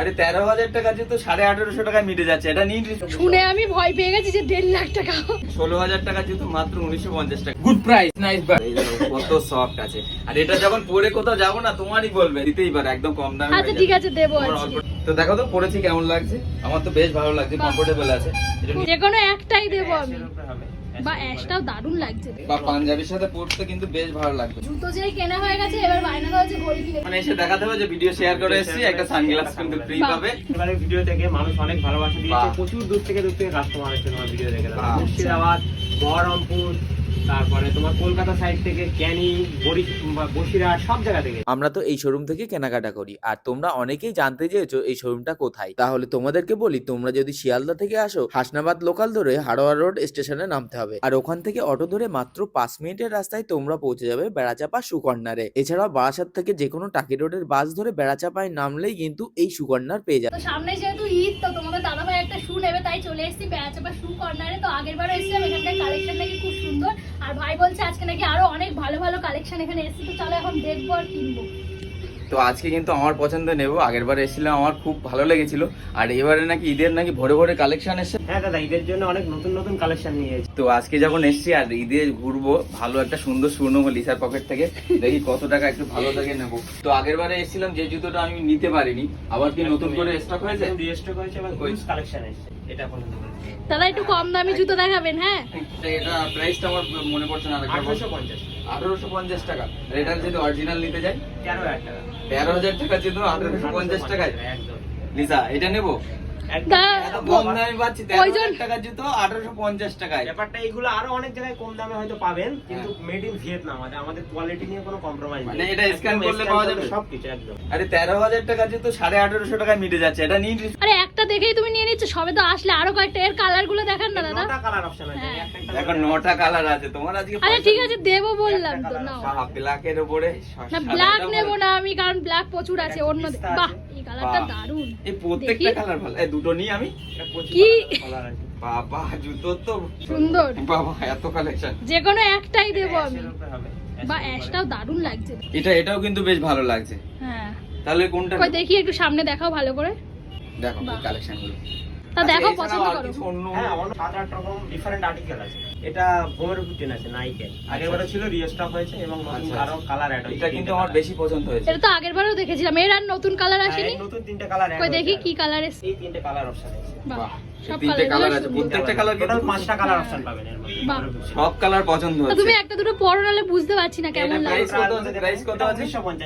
আরে তেরো হাজার টাকা জুতো সাড়ে আঠারোশো টাকায় মিটে যাচ্ছে এটা নিন শুনে আমি ভয় পেয়ে গেছি যে দেড় লাখ টাকা। ষোলো হাজার টাকা জুতো মাত্র উনিশশো পঞ্চাশ টাকা। গুড প্রাইস নাইস কত সফট আছে। আর এটা যখন পরে কোথাও যাব না তোমারই বলবে দিতেই পারে একদম কম দামে আচ্ছা ঠিক আছে দেবো তো দেখো তো পরেছি কেমন লাগছে? আমার তো বেশ ভালো লাগছে। কমফোর্টেবল আছে। যে কোনো একটাই দেবো আমি। বা অ্যাশটাও দারুণ লাগছে। বা পাঞ্জাবির সাথে পড়তে কিন্তু বেশ ভালো লাগবে। জুতো যেই কেনা হয়ে গেছে এবার বায়না হচ্ছে ঘড়ি কিনে। মানে এসে দেখাতে হবে যে ভিডিও শেয়ার করে এসেছি একটা সানগ্লাস কিন্তু ফ্রি। পাবে। এবারে ভিডিও থেকে মানুষ অনেক ভালোবাসা দিয়েছে। প্রচুর দূর থেকে দূর থেকে কাস্টমার এসেছে ভিডিও দেখে। মুর্শিদাবাদ বহরমপুর তারপরে তোমার কলকাতা সাইড থেকে ক্যানিং বসিরহাট সব জায়গা থেকে। আমরা তো এই শোরুম থেকে কেনাকাটা করি। আর তোমরা অনেকেই জানতে চেয়েছো এই শোরুমটা কোথায়। তাহলে তোমাদেরকে বলি তোমরা যদি শিয়ালদা থেকে আসো হাসনাবাদ লোকাল ধরে হাড়োয়া রোড স্টেশনে নামতে হবে। আর ওখান থেকে অটো ধরে মাত্র পাঁচ মিনিটের রাস্তায় তোমরা পৌঁছে যাবে বেড়াচাপা সুকর্ণারে এছাড়াও বারাসাত থেকে যে কোনো টাকি রোডের বাস ধরে বেড়াচাপায় নামলেই কিন্তু এই সুকর্ণার পেয়ে যাবে। সামনে যেহেতু ঈদ তো তোমাদের দাদা নেবে, তাই চলে এসেছি বেড়াচাপা শু কর্নারে তো আগের বারও এসেছিলাম, এখানকার কালেকশন নাকি খুব সুন্দর। আর ভাই বলছে আজকে নাকি আরও অনেক ভালো ভালো কালেকশন এখানে এসেছে, তো চলো এখন দেখব আর কিনবো। তো আজকে কিন্তু আমার পছন্দ নেব। আগের বার এসেছিলাম আমার খুব ভালো লেগেছিল। আর এবারে নাকি ঈদের নাকি ভোরে ভোরে কালেকশন এসেছে। হ্যাঁ দাদা ঈদের জন্য অনেক নতুন নতুন কালেকশন নিয়ে এসেছি। তো আজকে যখন এসেছি আর ঈদে ঘুরবো ভালো একটা সুন্দর সুর নেব লিসার পকেট থেকে দেখি কত টাকা একটু ভালো থেকে নেব। তো আগের বারে এসেছিলাম যে জুতোটা আমি নিতে পারিনি আবার কি নতুন করে স্টক হয়েছে? এবং ওই। কালেকশন এসেছে এটা পছন্দ করেছি। দাদা একটু কম দামি জুতো দেখাবেন হ্যাঁ? এটা প্রাইসটা আমার মনে পড়ছে না আঠারোশো পঞ্চাশ। আঠারোশো পঞ্চাশ টাকা। আর এটার যদি অরিজিনাল নিতে যাই? তেরো হাজার টাকা। তেরো হাজার টাকা যেহেতু আঠারোশো পঞ্চাশ টাকায়। একদম। লিসা এটা নেব? কম দামে পাচ্ছি তেরো ওই জন্য- হাজার টাকার জুতো আঠারোশো পঞ্চাশ টাকায়। ব্যাপারটা এইগুলো আরও অনেক জায়গায় কম দামে হয়তো পাবেন কিন্তু মেড ইন ভিয়েতনাম আছে আমাদের কোয়ালিটি নিয়ে কোনো কম্প্রোমাইজ মানে এটা scan করলে পাওয়া যাবে? সবকিছু একদম। আরে তেরো হাজার টাকা জুতো সাড়ে আঠারোশো টাকায় মিটে যাচ্ছে এটা নিন আরে একটা দেখেই তুমি নিয়ে নিচ্ছ সবে তো আসলে আরও কয়েকটা এর কালারগুলো দেখান না দাদা। নটা কালার অপশন আছে হ্যাঁ। নটা কালার আছে তোমার আজকে আরে ঠিক আছে দেবো বললাম তো নাও। ব্ল্যাকের উপরে না ব্ল্যাক নেব না আমি কারণ ব্ল্যাক প্রচুর আছে অন্য বাহ কালারটা দারুণ এই প্রত্যেকটা দেখি। কালার ভালো। এই দুটো নিই আমি কি? কালার আছে বাবা জুতো তো সুন্দর। বাবা এত কালেকশন যে কোনো একটাই দেবো আমি। বা। অ্যাশটাও দারুণ লাগছে। এটা এটাও কিন্তু বেশ ভালো লাগছে। হ্যাঁ। তাহলে কোনটা দেখি একটু সামনে দেখাও ভালো করে। দেখো বাহ। তা দেখো আচ্ছা, পছন্দ করো। হ্যাঁ অন্য সাত আট রকম ডিফারেন্ট আর্টিকেল আছে। এটা বোমের বুটেন আছে নাইকের আগের বারে ছিল রিস্টক হয়েছে এবং নতুন আচ্ছা, আরও কালার অ্যাড হয়েছে এটা কিন্তু আমার বেশি পছন্দ হয়েছে। এটা তো আগের বারও দেখেছিলাম এর আর নতুন কালার আসেনি? হ্যাঁ, নতুন তিনটা কালার কই দেখি কি কালার এসে এই তিনটা কালার অপশন আছে। বাহ। তিনটে কালার কালার আছে প্রত্যেকটা কালার কিন্তু পাঁচটা কালার অপশন পাবেন এর মধ্যে। বাহ। বোমের বুটেন। সব কালার পছন্দ হচ্ছে তুমি একটা দুটো পরো নাহলে বুঝতে পারছি না কেমন লাগে। price কত আছে? price কত আছে?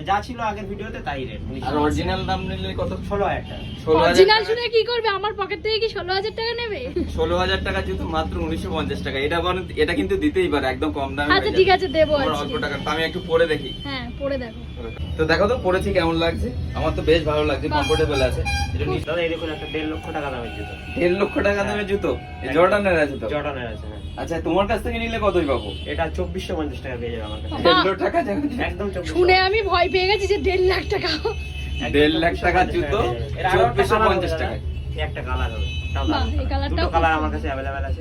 যা ছিল আগের ভিডিওতে তাই রেট আর অরিজিনাল দাম নিলে কত? টাকা। অরিজিনাল শুনে কি করবে? আমার পকেট থেকে কি ষোলো হাজার টাকা নেবে? ষোলো হাজার টাকা যেহেতু মাত্র উনিশশো পঞ্চাশ টাকা। এটা এটা কিন্তু দিতেই পারে একদম কম দামে আচ্ছা ঠিক আছে দেবো অল্প টাকা তো আমি একটু পরে দেখি। হ্যাঁ পরে দেখো। তো দেখো তো পরেছি কেমন লাগছে? আমার তো বেশ ভালো লাগছে। কমফোর্টেবল আছে। দাদা এই দেখুন একটা দেড় লক্ষ টাকা দামের জুতো। দেড় লক্ষ টাকা দামের জুতো? জর্ডানের আছে তো? জর্ডানের আছে হ্যাঁ। আচ্ছা তোমার কাছ থেকে নিলে কতই পাবো? এটা চব্বিশশো পঞ্চাশ টাকা পেয়ে যাবে আমার কাছে। দেড় টাকা একদম শুনে আমি ভয় পেয়ে গেছি যে দেড় লাখ টাকা। দেড় লাখ 2450 টাকার জুতো, এর আরও একটা 2450 colour হবে টাকায়। দাদা। এই একটা কালার হবে আছে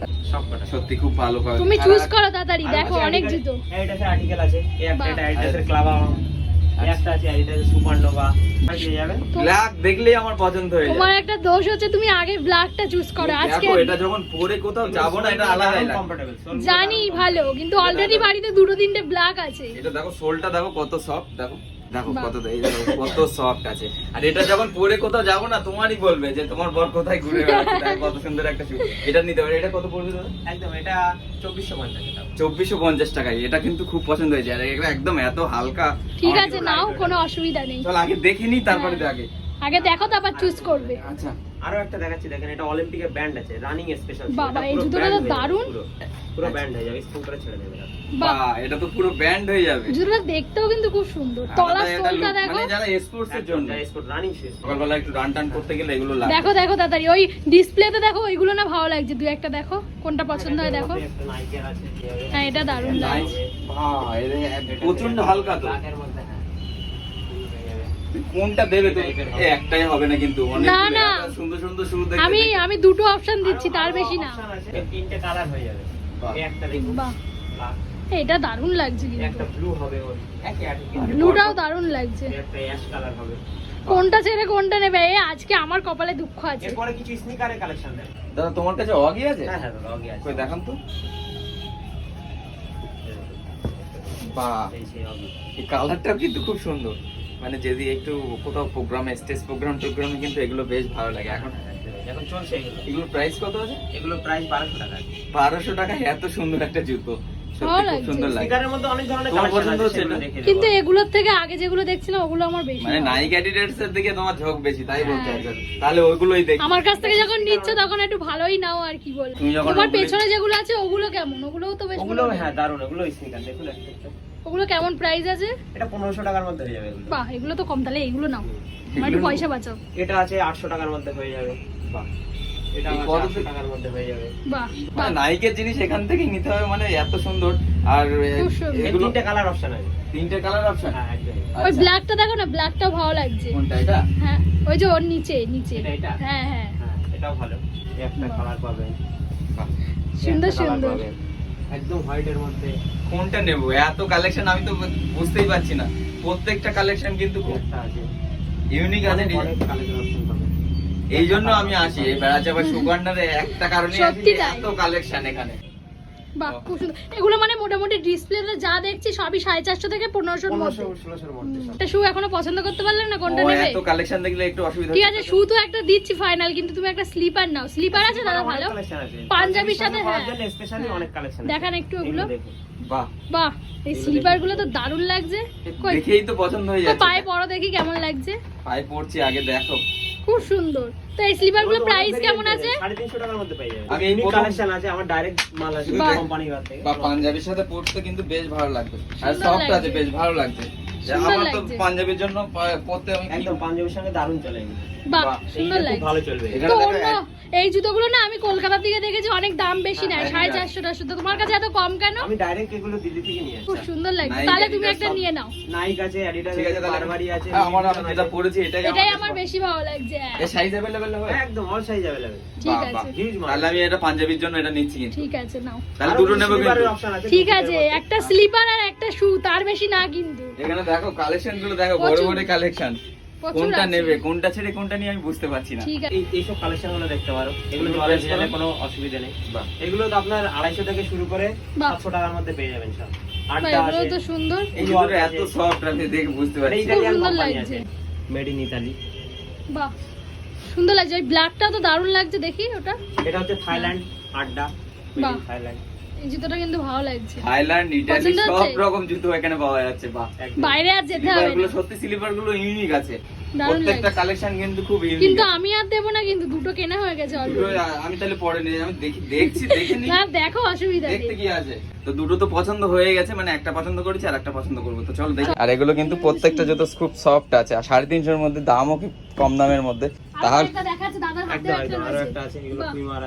সত্যি খুব ভালো তুমি চুজ করো তাড়াতাড়ি। দেখো অনেক জুতো। আর্টিকেল আছে এই একটা। এটা ক্লাবা একটা আছে সুপারনোভা। ব্ল্যাক দেখলেই আমার পছন্দ হয়ে তোমার একটা দোষ হচ্ছে তুমি আগে ব্ল্যাকটা চুজ করো। আজকে এটা যখন পরে কোথাও যাব না এটা আলাদাই কমফোর্টেবল জানি ভালো। কিন্তু অলরেডি বাড়িতে দুটো তিনটে ব্ল্যাক আছে। এটা দেখো সোলটা দেখো কত সফট দেখো। দেখো কত এই দেখো কত সফট আছে। আর এটা যখন পরে কোথাও যাব না তোমারই বলবে যে তোমার বর কোথায় ঘুরে বেড়াচ্ছে কত সুন্দর একটা শু এটা নিতে পারে। এটা কত পড়বে দাদা একদম এটা চব্বিশশো পঞ্চাশ টাকা। চব্বিশশো পঞ্চাশ টাকায়। এটা কিন্তু খুব পছন্দ হয়েছে। আর এটা একদম এত হালকা। ঠিক আছে নাও কোনো অসুবিধা নেই। চল আগে দেখে নি তারপরে আগে। আগে দেখো তারপর চুজ করবে। আচ্ছা। আরও একটা দেখাচ্ছি দেখেন এটা অলিম্পিকের ব্যান্ড আছে রানিং স্পেশাল বাবা, এই জুতোটা তো দারুণ। পুরো ব্যান্ড হয়ে যাবে স্কুল করে ছেড়ে দেবে এটা। বাহ। বাহ এটা তো পুরো ব্যান্ড হয়ে যাবে। জুতোটা দেখতেও কিন্তু খুব সুন্দর। তলা সোলটা দেখো। মানে যারা স্পোর্টস এর জন্য। রানিং শুজ সকালবেলা একটু রান টান করতে গেলে এগুলো লাগে। দেখো দেখো তাড়াতাড়ি। ওই ডিসপ্লেতে দেখো ওইগুলো না ভালো লাগছে। দু একটা দেখো কোনটা পছন্দ হয় দেখো। একটা নাইকের আছে হ্যাঁ এটা দারুণ Nice. লাগছে। বাহ, প্রচণ্ড হালকা তো ব্ল্যাকের মধ্যে হ্যাঁ তুই কোনটা দেবে একটাই হবে না কিন্তু অনেক না, না। সুন্দর সুন্দর শুরু দেখতে আমি আমি দুটো অপশন দিচ্ছি তার বেশি না। তিনটে কালার হয়ে যাবে। একটা বাহ। এটা দারুণ লাগছে কিন্তু। একটা ব্লু হবে ওর। ব্লুটাও দারুণ লাগছে। একটা অ্যাশ কালার হবে। কোনটা ছেড়ে কোনটা নেবে? এই আজকে আমার কপালে দুঃখ আছে। এরপরে কিছু স্নিকারের কালেকশন দেন দাদা তোমার কাছে অগি আছে? হ্যাঁ হ্যাঁ দাদা ওকে আছে। কই দেখান তো। সেই এই কালারটাও কিন্তু খুব সুন্দর। মানে যদি একটু কোথাও প্রোগ্রামে স্টেজ প্রোগ্রাম টোগ্রামে কিন্তু এগুলো বেশ ভালো লাগে। এখন এখন চলছে এগুলো। প্রাইস কত আছে? এগুলো প্রাইস বারোশো টাকা। বারোশো টাকায় এত সুন্দর একটা জুতো। কিন্তু এগুলোর থেকে আগে যেগুলো দেখছিলাম ওগুলো আমার বেশি মানে নাইক অ্যাডিডাস এর দিকে তোমার ঝোঁক বেশি তাই বলতে হ্যাঁ। তাহলে ওইগুলোই দেখি। আমার কাছ থেকে যখন নিচ্ছ তখন একটু ভালোই নাও আর কি বল। তুমি যখন তোমার পেছনে যেগুলো আছে ওগুলো কেমন? ওগুলোও তো বেশ ওগুলো হ্যাঁ দারুণ। ওগুলো স্নিকার। ওগুলো কেমন প্রাইস আছে? এটা পনেরোশো টাকার মধ্যে হয়ে যাবে বাহ এগুলো তো কম তাহলে এগুলো নাও। আমার একটু পয়সা বাঁচাও। এটা আছে আটশো টাকার মধ্যে হয়ে যাবে। বাহ। এটা এই আছে কত- আটশো টাকার মধ্যে হয়ে যাবে। বাহ মানে নাইকের জিনিস এখান থেকেই নিতে হবে মানে এত সুন্দর। আর এগুলো তিনটে কালার অপশন আছে। তিনটে কালার অপশন হ্যাঁ একদম। ওই ব্ল্যাকটা দেখো না ব্ল্যাকটা ভালো লাগছে। কোনটা এটা? হ্যাঁ ওই যে ওর নিচে নিচে। এটা? হ্যাঁ হ্যাঁ। হ্যাঁ এটাও ভালো। এই একটা কালার পাবেন সুন্দর সুন্দর। একদম হোয়াইটের মধ্যে। কোনটা নেব? এত কালেকশন আমি তো বুঝতেই পারছি না। প্রত্যেকটা কালেকশন কিন্তু একটা আছে। ইউনিক আছে। এই জন্য আমি আসি। এই বেড়াচাপা সুগন্ধারে একটা কারণে। এত কালেকশন এখানে। বাহ খুব সুন্দর। এগুলো মানে মোটামুটি ডিসপ্লেতে যা দেখছি সবই সাড়ে চারশো থেকে পনেরোশোর মধ্যে। একটা শু এখনও পছন্দ করতে পারলেন না? কোনটা নেবে? কালেকশন দেখলে একটু অসুবিধা ঠিক আছে শু তো একটা দিচ্ছি ফাইনাল কিন্তু তুমি একটা স্লিপার নাও। স্লিপার আছে দাদা ভালো? পাঞ্জাবির সাথে হ্যাঁ। জন্য specially অনেক আছে। দেখান একটু ওগুলো। বাহ। বাহ এই স্লিপারগুলো তো দারুণ লাগছে। দেখেই তো পছন্দ হয়ে যাচ্ছে। পায়ে পরো দেখি কেমন লাগছে। পায়ে পড়ছি আগে দেখো। খুব সুন্দর। তো এই প্রাইস কেমন আছে? সাড়ে তিনশো টাকার মধ্যে পেয়ে যাবে। আমি আছে, আমার ডাইরেক্ট মাল আছে, বাহ। কোম্পানির কাছ থেকে। বা পাঞ্জাবির সাথে পড়তে কিন্তু বেশ ভালো লাগবে। আর সফট আছে বেশ ভালো সুন্দর আমার তো লাগছে। পাঞ্জাবির জন্য পা- পড়তে আমি কি- একদম পাঞ্জাবির সঙ্গে দারুণ চলে এগুলো। বাহ বাহ, সুন্দর এইটা খুব লাগছে ভালো চলবে। এখানে তো দেখো অন্য এক- এই জুতোগুলো না আমি কলকাতা থেকে দেখেছি অনেক দাম বেশি হ্যাঁ, নেয় হ্যাঁ, সাড়ে হ্যাঁ। চারশো টারশো তো তোমার কাছে এত কম কেন আমি ডাইরেক্ট এগুলো দিল্লি থেকে নিয়ে খুব আসছি সুন্দর লাগছে Nike, তাহলে তুমি Adidas একটা সব- নিয়ে নাও নাইক আছে অ্যাডিডাস ঠিক আছে আছে তাহলে বারবারি আছে হ্যাঁ, আমার আমি Vuitton যেটা আছে। পড়েছি এটাই এটাই আমার আমার বেশি ভালো লাগছে হ্যাঁ। এর সাইজ अवेलेबल হবে একদম অল সাইজ अवेलेबल ঠিক বাহ, বাহ। আছে হিউজ মাল তাহলে আমি এটা পাঞ্জাবির জন্য এটা নিচ্ছি কিন্তু ঠিক আছে নাও তাহলে দুটো নেবো কিন্তু অপশন আছে ঠিক দুটোর আছে মধ্যে। একটা স্লিপার আর একটা শু তার বেশি না কিন্তু এখানে দেখো কালেকশনগুলো দেখো বড় বড় কালেকশন কোনটা নেবে কোনটা ছেড়ে কোনটা নিয়ে আমি বুঝতে পারছি না। এই এইসব কালেকশনগুলো দেখতে পারো। এগুলো এগুলো জলে? কোনো অসুবিধা নেই। বাহ। এগুলো তো আপনার আড়াইশো থেকে শুরু করে। সাতশো টাকার মধ্যে পেয়ে যাবেন সব। এগুলো তো সুন্দর। এই এত সফট আমি দেখে বুঝতে পারছি। না। সুন্দর লাগছে। মেড ইন ইতালি বাহ সুন্দর লাগছে। ওই ব্ল্যাকটা তো দারুণ লাগছে দেখি ওটা। এটা হচ্ছে থাইল্যান্ড আড্ডা। থাইল্যান্ড এই জুতোটা কিন্তু ভালো লাগছে। থাইল্যান্ড ইটালি সব রকম জুতো এখানে পাওয়া যাচ্ছে বাহ বাইরে আর যেতে হবে গুলো সত্যি স্লিপারগুলো ইউনিক আছে প্রত্যেকটা কালেকশন কিন্তু খুব ইউনিক কিন্তু আমি আর দেবো না কিন্তু দুটো কেনা হয়ে গেছে অলরেডি আমি তাহলে পরে নিয়ে আমি দেখি দেখছি দেখে নি না দেখো অসুবিধা দেখতে কি আছে। তো দুটো তো পছন্দ হয়ে গেছে মানে একটা পছন্দ করেছি আর একটা পছন্দ করব। তো চল দেখি। আর এগুলো কিন্তু প্রত্যেকটা জুতো খুব সফট আছে আর সাড়ে তিনশোর মধ্যে দামও খুব কম দামের মধ্যে।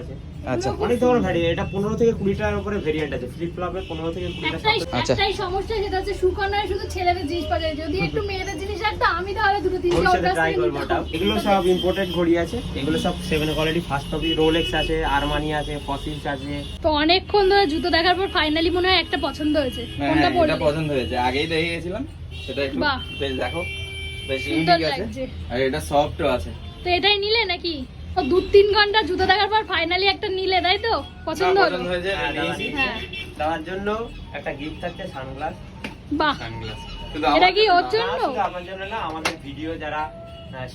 আছে আচ্ছা। অনেক ধরনের ভ্যারিয়েন্ট এটা পনেরো থেকে কুড়ি টাকার উপরে ভেরিয়েন্ট আছে ফ্লিপ ফ্লপে পনেরো থেকে কুড়িটা আচ্ছা। একটাই সমস্যা হচ্ছে সুকন্যায় শুধু ছেলেদের জিনিস পাওয়া যায়। যদি একটু মেয়েদের জিনিস রাখতো আমি তাহলে দুটো তিনটে ট্রাই করব এগুলো সব ইম্পোর্টেড ঘড়ি আছে এগুলো সব seven quality first copy Rolex আছে আরমানি আছে ফসিলস আছে। তো অনেকক্ষণ ধরে জুতো দেখার পর ফাইনালি মনে হয় একটা পছন্দ হয়েছে। হ্যাঁ কোনটা হ্যাঁ, পরলে? পছন্দ হয়েছে। আগেই দেখে গেছিলাম সেটা একটু বাহ। বেশ দেখো বেশ ইউনিক আছে। আর এটা সফটও আছে। তো এটাই নিলে নাকি? ও দু তিন ঘণ্টা জুতো দেখার পর ফাইনালি একটা নিলে তাই তো? পছন্দ হলো। পছন্দ হয়েছে হ্যাঁ, হ্যাঁ। দেওয়ার জন্য একটা গিফট থাকছে সানগ্লাস বাহ। সানগ্লাস এটা কি ওর জন্য? আপনার জন্য না আমাদের ভিডিও যারা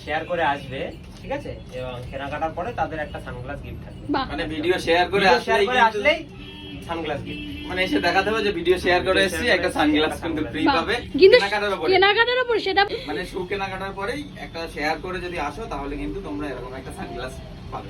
শেয়ার করে আসবে ঠিক আছে? এবং কেনাকাটার পরে তাদের একটা সানগ্লাস গিফট থাকবে। মানে ভিডিও শেয়ার করে আসলেই সানগ্লাস মানে এসে দেখাতে হবে যে ভিডিও শেয়ার করে এসেছি একটা সানগ্লাস কিন্তু। ফ্রি পাবে। কিন্তু কেনাকাটার উপর। সেটা মানে শু কেনাকাটার পরেই একটা শেয়ার করে যদি আসো তাহলে কিন্তু তোমরা এরকম একটা সানগ্লাস পাবে।